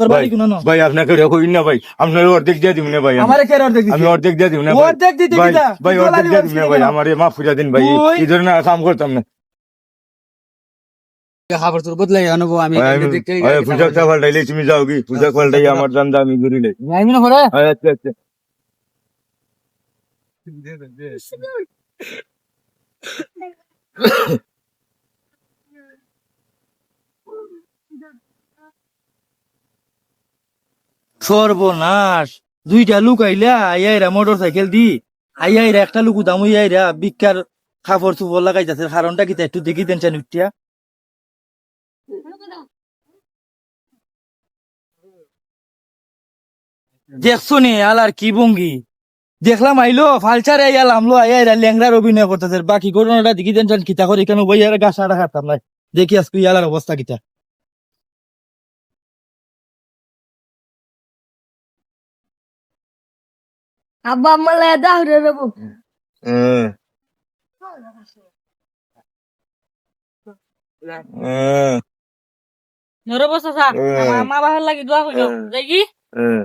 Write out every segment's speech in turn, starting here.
তোর ভাই বাড়ি কোনো না? ভাই আপনাকে কই না ভাই। আপনার অর্ধেক দিয়ে দিব না ভাই আমি। আমারে কে অর্ধেক দিছে আমি অর্ধেক দিয়ে দিব না ভাই। অর্ধেক দিতে ভাই কিটা? ভাই অর্ধেক দিয়ে দিব না করছিস ভাই? আমার মাফ করে দিন ভাই এই ধরনের কাম করতাম না। খাবার তোর বদলাই আনব আমি ভাই, পোশাকটা পাল্টাইলে তুমি যাও কি? পোশাক পাল্টাই আমার দান্দা আমি ঘুরিলে আমি না করে আচ্ছা আচ্ছা। সর্বনাশ। দুইটা লুক আইলা আইয়াইরা মোটর সাইকেল দি আইয়াইরা একটা লুকু দাম আইয়াইরা বিকার খাফর চুপর লাগাইতেছে। কারণটা কি একটু দেখি দেন, চান উঠিয়া দেখছ নি, আলার কি ভঙ্গি? দেখলাম আইলো, ফালচারে আইয়াল আমলো আইয়াইরা ল্যাংরার অভিনয় করতেছে। বাকি ঘটনাটা দেখি দেন কিতা করি, কেন বইয়ারা গাছ আড়া খাতাম দেখি আজকে ইয়ালার অবস্থা কিতা আব্বা আম্মা লাই দাহরে দেবো হ্যাঁ হ্যাঁ নরে বসা সা আমার মা বাহার লাগি দোয়া দেখি হ্যাঁ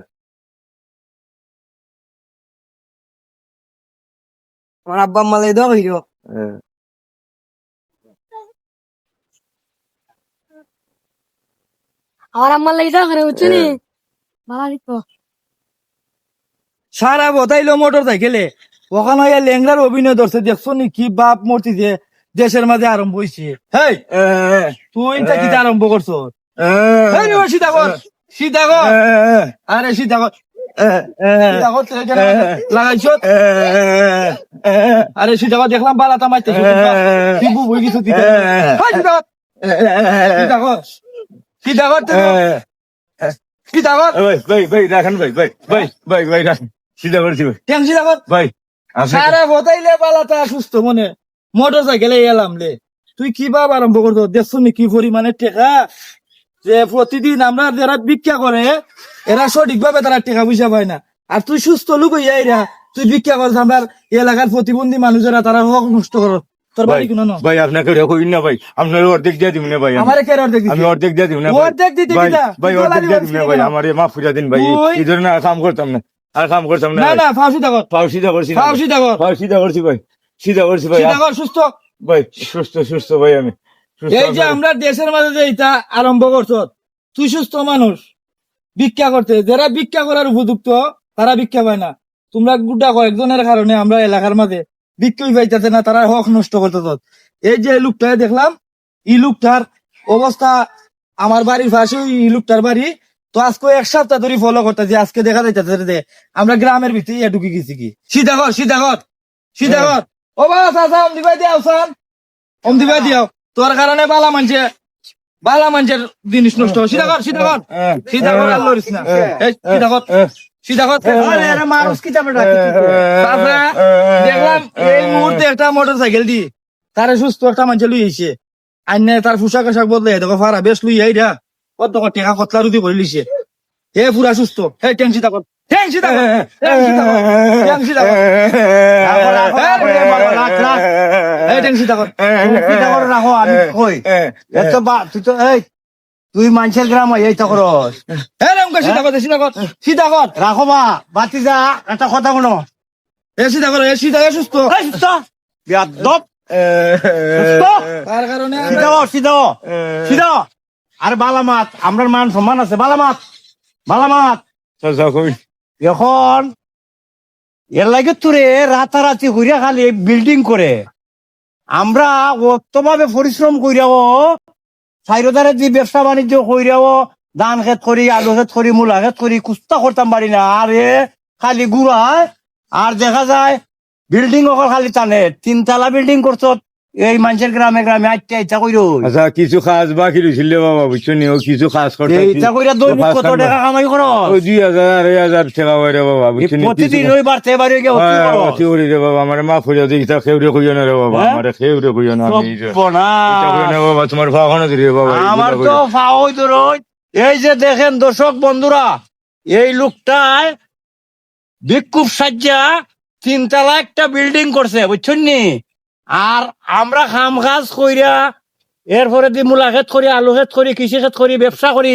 আমার আব্বা আম্মা লাই দাও হইল হ্যাঁ আমার আম্মা লাগি দোয়া করে বুঝছ নি ভালো দিত সারা বতাইলো মোটর সাইকেলে ওখানে হইয়া ল্যাংরার অভিনয় ধরছে দেখছ নি কি বাপ মূর্তি যে দেশের মাঝে আরম্ভ হয়েছে হেই হ্যাঁ তুই কি আরম্ভ করছ হ্যাঁ হেই রে, সীতা কর আরে সীতা কর সীতা কর তুই এখানে লাগাইছ আরে দেখলাম বালা তামাইতে তুই বু বই কিছু দিতে ভাই ভাই ভাই রাখেন ভাই ভাই ভাই ভাই ভাই রাখেন সিধা করছি ভাই ঠ্যাং সীতা কর? ভাই সারা বতাইলে বালাটা সুস্থ মনে। মোটর সাইকেলে এলাম লে। তুই কি ভাব আরম্ভ করতো দেখছ নি কি পরিমাণে টেকা? যে প্রতিদিন আমরা যারা ভিক্ষা করে এরা সঠিক ভাবে তারা টেকা পয়সা পায় না। আর তুই সুস্থ লোক হইয়া এরা তুই ভিক্ষা করছ আমার এলাকার প্রতিবন্ধী মানুষেরা তারা হক নষ্ট করো। তোর ভাই বাড়ি কোনো না ভাই আপনাকে কই না ভাই। আপনার অর্ধেক দিয়ে দিব না ভাই। আমি। আমারে কে অর্ধেক দিছে? আমি অর্ধেক দিয়ে দিব না ভাই। অর্ধেক দিতে ভাই ভাই অর্ধেক দলালি দিয়ে দিব ভাই? আমার মাফ করে দিন ভাই। এই ধরনের কাম করতাম না। আর কাম করতাম না না। না ফাঁসি দেখো পাও সিধা করছি না ফাঁসি দেখো পাও সিধা করছি ভাই সিধা করছি ভাই সিধা কর সুস্থ। ভাই সুস্থ সুস্থ ভাই আমি। এই যে আমরা দেশের মাঝে যে এটা আরম্ভ করছ তুই সুস্থ মানুষ ভিক্ষা করতে। যারা ভিক্ষা করার উপযুক্ত তারা ভিক্ষা পায় না। তোমরা গুটা কয়েকজনের কারণে আমরা এলাকার মাঝে ভিক্ষাই পাইতেছে না তারা হক নষ্ট করতে এই যে লোকটা দেখলাম ই লোকটার অবস্থা আমার বাড়ির পাশে ই লোকটার বাড়ি তো আজকে এক সপ্তাহ ধরে ফলো করতেছি আজকে দেখা যাইতেছে যে আমরা গ্রামের ভিতরে ইয়া ঢুকে গেছি কি। সিধা কর সিধা কর ও বাস আসা অম দিবাই দিয়াও সান। অম দিবাই দিয়াও। তোর কারণে বালা মানছে বালা মানছের জিনিস নষ্ট হয়। হ্যাঁ। আর লড়িস না। মানুষ কি চাপে দেখলাম এই মুহূর্তে একটা মোটর সাইকেল দি। তারে সুস্থ একটা মানুষ আইনে তার পোশাক আশাক বদলে দেখো ফারা বেশ লুই আই রা। কত টেকা কতলা রুদি করে লিছে হে পুরা সুস্থ হে টেন সিধা কর টেন সিধা কর টেন সিধা কর টেন কর রাখো, কর আমি কই। এত বা তুই তো এই তুই মানুষের গ্রাম এই তো করস হে রামকা সিধা কর সিধা কর সিধা কর রাখো বা বাতি যা একটা কথা কোনো এ সিধা কর এ সিধা এ সুস্থ। এই সুস্থ। বিয়াদব। সুস্থ। তার কারণে? সিধা সিধা সিধা। আর বালামাত আমরার মান সম্মান আছে বালামাত বালামাত। চাচা কই? এখন এর লাগে তোরে রাতারাতি হইয়া খালি বিল্ডিং করে। আমরা অতভাবে পরিশ্রম করিয়াও চাইরোদারে যে ব্যবসা বাণিজ্য করিয়াও ধান খেত করি আলু খেত করি মূলা খেত করি কুস্তা করতাম পারি না। আর খালি গুড়ায় আর দেখা যায় বিল্ডিং অকল খালি টানে তিনতলা বিল্ডিং করছ এই মানুষের গ্রামে গ্রামে ইচ্ছা কইর। আচ্ছা কিছু খাস বাকি রইছিল রে বাবা বুঝছ নি? ও কিছু খাস করতে ইচ্ছা কইরা দৈনিক কত টাকা কামাই করো ও টাকা হয় বাবা বুঝছ নি? প্রতিদিন ওই বাড়তে বাড়ি গিয়ে অতি করো। রে বাবা আমার তা খেউরে কইও না রে বাবা হ্যাঁ? আমার খেউরে কইও না আমি। না বাবা তোমার দিরে বাবা আমার তো এই যে দেখেন দর্শক বন্ধুরা এই লোকটায় বিক্ষোভ সাজ্জা তিনতলা একটা বিল্ডিং করছে বুঝছেন নি? আর আমরা খাম কাজ কইরা এরপরে দি মূলা খেত করি আলু খেত করি কৃষি খেত করি ব্যবসা করি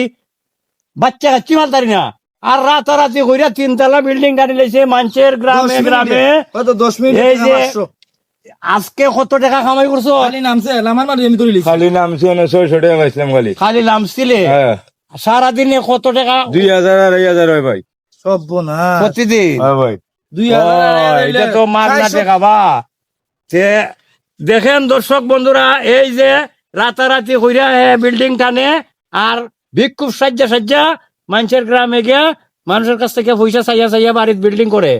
বাচ্চা কাচ্চি মালতারি না। আর রাতারাতি কইরা তিনতলা বিল্ডিং গাড়ি লেছে মানুষের গ্রামে। গ্রামে। দশ মিনিট এই যে- আজকে কত টাকা কামাই করছ? খালি নামছে আমার মারি আমি তুলি খালি নামছি না ছয়শো টাকা পাইছিলাম খালি। খালি নামছিলে? হ্যাঁ। সারাদিনে কত টাকা? দুই হাজার আড়াই হাজার হয় ভাই। সব বোনা প্রতিদিন? হ্যাঁ ভাই। দুই হাজার এটা তো টাকা বা তে দেখেন দর্শক বন্ধুরা, এই যে রাতারাতি হইরা বিল্ডিং টানে, আর বিক্ষোভ সাজ্জা সাজ্জা মানুষের গ্রামে গিয়া মানুষের কাছ থেকে পয়সা চাইয়া চাইয়া বাড়ির বিল্ডিং করে।